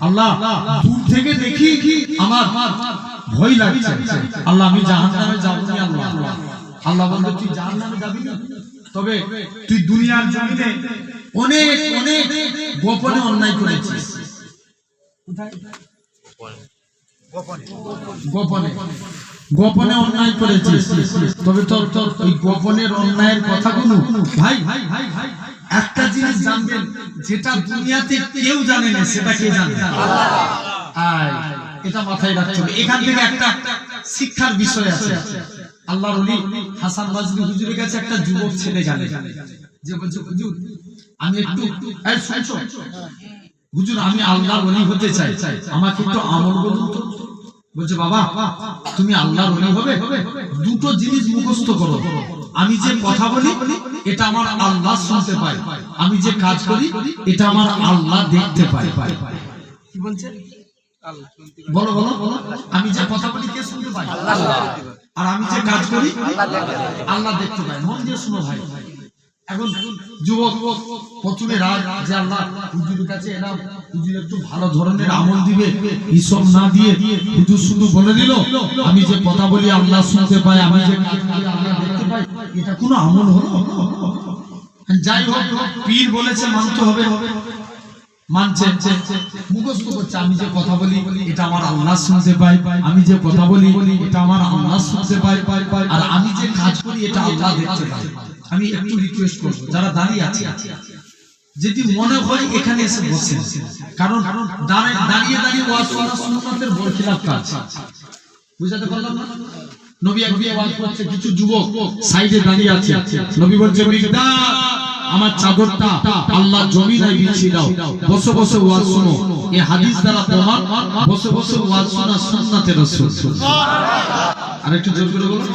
আল্লাহ? দূর থেকে দেখি আমার ভয় লাগছে আল্লাহ আমি জাহান্নামে যাব না আল্লাহ। আল্লাহ বলবে তুই জাহান্নামে যাবি না? তবে তুই দুনিয়ার জমিনে অনেক অনেক গোপনে অন্যায় করেছিস। গোপনে। গোপনে। অন্যায় করেছিস। তবে তোর তোর ওই গোপনের অন্যায়ের কথাগুলো ভাই ভাই ভাই ভাই একটা জিনিস জানবেন, যেটা দুনিয়াতে কেউ জানে না, সেটা কে জানে? এটা মাথায় রাখতে হবে। এখান থেকে একটা শিক্ষার বিষয় আছে। আল্লাহর হাসান বাজরি হুজুরের কাছে একটা যুবক ছেলে গেল যে হুজুর, আমি একটু হুজুর, আমি আল্লাহর হতে চাই। আমাকে একটু আমল বলুন তো। বলছে, বাবা, তুমি আল্লাহর ওলি হবে। দুটো জিনিস মুখস্থ করো। আমি যে কথা বলি এটা আমার আল্লাহ শুনতে পায়। আমি যে কাজ করি এটা আমার আল্লাহ দেখতে পায়। কি বলছে বলো বলো বলো। আমি যে কথা বলি কে শুনতে পাই আর আমি যে কাজ করি আল্লাহ দেখতে পায়। মন দিয়ে শুনো ভাই। এখন যুবক প্রথমে রাগ যে আল্লাহ হুজুরের কাছে এলাম। হুজুর একটু ভালো ধরনের আমল দিবে এইসব না দিয়ে হুজুর শুধু বলে দিল আমি যে কথা বলি আল্লাহ শুনতে পাই আমি যে কাজ করি আল্লাহ এটা কোনো আমল হলো? যাই হোক, পীর বলেছে, মানতে হবে। করছে, আমি যে কথা বলি, এটা আমার আল্লাহ শুনতে পাই আমি যে কথা বলি, এটা আমার পাই আর আমি যে কাজ করি, এটা আল্লাহ দেখতে পাই আমি একটু রিকোয়েস্ট করব, যারা দাঁড়িয়ে আছে। যদি মনে হয় এখানে এসে বসেন, কারণ দাঁড়িয়ে দাঁড়িয়ে ওয়াজ করা কাজ। বুঝাতে পারলাম না? নবী একদিন ওয়াজ করছে, কিছু যুবক সাইডে দাঁড়িয়ে আছে। নবী বলছে মিকদার আমার চাদরটা আল্লাহ জমিনায় বিছিয়ে দাও। বসে বসে, ওয়াজ শুনো। এই হাদিস দ্বারা প্রমাণ, বসে বসে, ওয়াজ শোনা সুন্নাতের রাসূল। আর একটু জোর করে বলুন।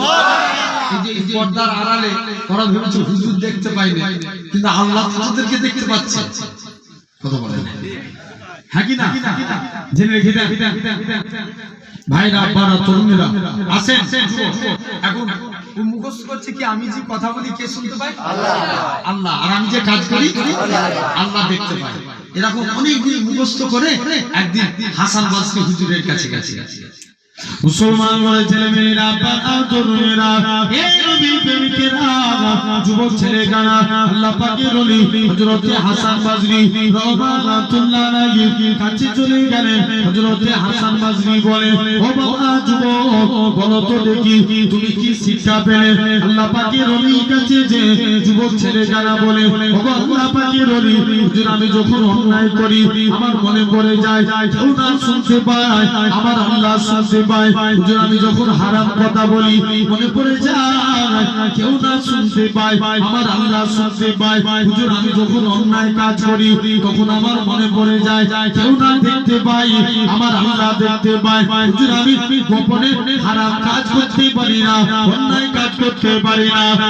এই যে পর্দার আড়ালে ওরা ভেবেছে হুজুর দেখতে পাই না কিন্তু আল্লাহ তাদেরকে দেখতে পাচ্ছে। কথা বলেন। হ্যাঁ কি না? জেনে রেখে দেন। ভাইরা আব্বারা তরুণীরা আসেন। এখন মুখস্থ করছে কি আমি যে কথা বলি কে শুনতে পাই আল্লাহ। আর আমি যে কাজ করি আল্লাহ। দেখতে পাই এরকম অনেকগুলি মুখস্থ করে একদিন হাসান বাসকে হুজুরের কাছে গেছে। মুসলমান ঘরে ছেলে মেয়েরা পাড়া তরুণেরা হে নবী প্রেমিকেরা, যুবক ছেলে গানা আল্লাহ পাকের ওলি, হযরতে হাসান বাজরি রাহমাতুল্লাহ আলাইহি, কাছে চলে গেলেন। হযরতে হাসান বাজরি বলে, ও বাবা যুবক, বলো তো দেখি, তুমি কি শিক্ষা পেলে? আল্লাহ পাকের ওলি কাছে যে যুবক ছেলে গানা বলে, ও আল্লাহ পাকের ওলি, হুজুর, আমি যখন অন্যায় করি, আমার মনে পড়ে যায়, কেউ না শুনতে পায়, আমার আল্লাহ শুনতে পায় হুজুর, আমি যখন হারাম কথা বলি, মনে পড়ে যায়, কেউ না শুনতে পায়, আমার আল্লাহ শুনতে পায়। হুজুর, আমি যখন অন্যায় কাজ করি, তখন আমার মনে পড়ে যায়, কেউ না দেখতে পাই, আমার আল্লাহ দেখতে পায়। হুজুর, আমি গোপনে হারাম কাজ করতে পারি না, অন্যায় কাজ করতে পারি না।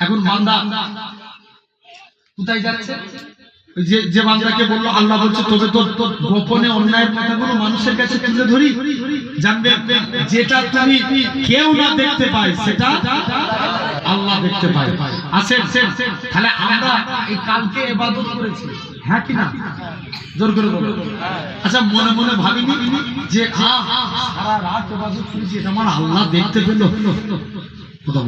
এখন যে যে বান্দাকে বলল, আল্লাহ বলছে তবে তোর তোর গোপনে অন্যায়ের কথাগুলো মানুষের কাছে তুলে ধরি। জানবে, যেটা তুমি কেউ না দেখতে পায়, সেটা আল্লাহ দেখতে পায়। আসেন তাহলে আমরা এই কালকে করেছি। হ্যাঁ কি না? জোর করে বলো আচ্ছা মনে মনে ভাবিনি যে সারা রাত করেছি, এটা আমার আল্লাহ দেখতে পেল। কথা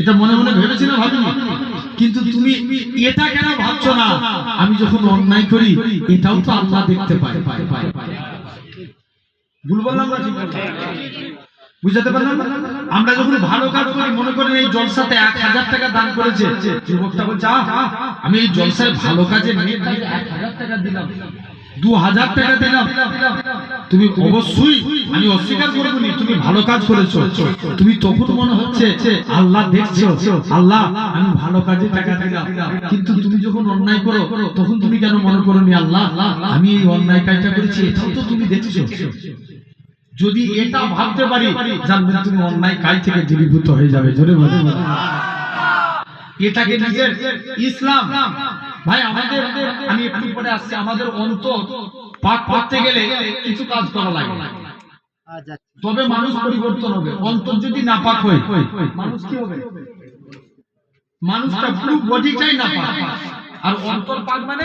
এটা মনে মনে ভেবেছি না ভাবিনি। কিন্তু তুমি এটা কেন ভাবছ না? আমি যখন অন্যায় করি, এটাও তো আল্লাহ দেখতে পায়। ভুল বললাম না ঠিক? বুঝতে পারলাম? আমরা যখন ভালো কাজ করি মনে করেন এই জলসাতে এক হাজার টাকা দান করেছে। যুবকটা বলছে "আহ, আহ, আমি এই জলসায় ভালো কাজে এক হাজার টাকা দিলাম। দু হাজার টাকা দিলাম। তুমি অবশ্যই আমি অস্বীকার করব তুমি ভালো কাজ করেছ। তুমি তখন মনে হচ্ছে আল্লাহ দেখছ। আল্লাহ আমি ভালো কাজে টাকা দিলাম। কিন্তু তুমি যখন অন্যায় করো তখন তুমি কেন মনে করো নি আল্লাহ আমি এই অন্যায় কাজটা করেছি? এটাও তো তুমি দেখছ। যদি এটা ভাবতে পারি জানবেন তুমি অন্যায় কাজ থেকে দূরীভূত হয়ে যাবে জোরে বলে। এটাকে নিজের ইসলাম। ভাই আমাদের আমি একটু পরে আসছি আমাদের অন্তর পাক করতে গেলে কিছু কাজ করা লাগে। তবে মানুষ পরিবর্তন হবে। অন্তর যদি না পাক হয় মানুষ কি হবে? মানুষটা পুরো বডিটাই না পাক আর অন্তর পাক মানে?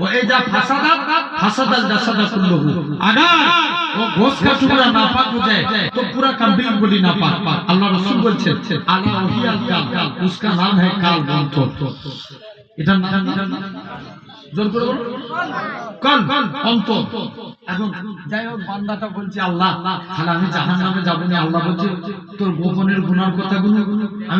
ওয়াইদা ফাসাদা ফাসাদাল জাসাদা কুল্লুহু। আগার, ও ঘোষ কাটুরা নাপাক হয়ে যায়, তো পুরা কমপ্লিট এটা আমি জাহান নামে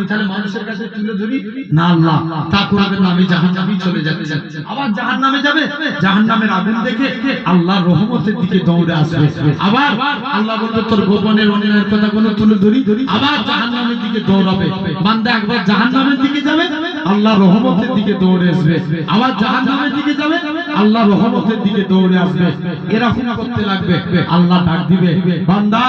তাহলে মানুষের কাছে তুলে ধরি? না, আল্লাহ, তা করবে আমি জাহান নামেই চলে যাবে আবার জাহান নামে যাবে? জাহান নামের আগুন দেখে আল্লাহ রহমতের দিকে দৌড়ে আসবে। আবার আল্লাহ বলবে, তোর গোপনের অন্যায়ের কথা তুলে ধরি। আবার জাহান নামের দিকে দৌড়াবে। বান্দা একবার জাহান নামের দিকে যাবে। আল্লাহ রহমতের দিকে দৌড়ে আসবে। আবার জাহান্নামের দিকে যাবে, আল্লাহ রহমতের দিকে দৌড়ে আসবে। এরকম করতে লাগবে। আল্লাহ ডাক দিবে, বান্দা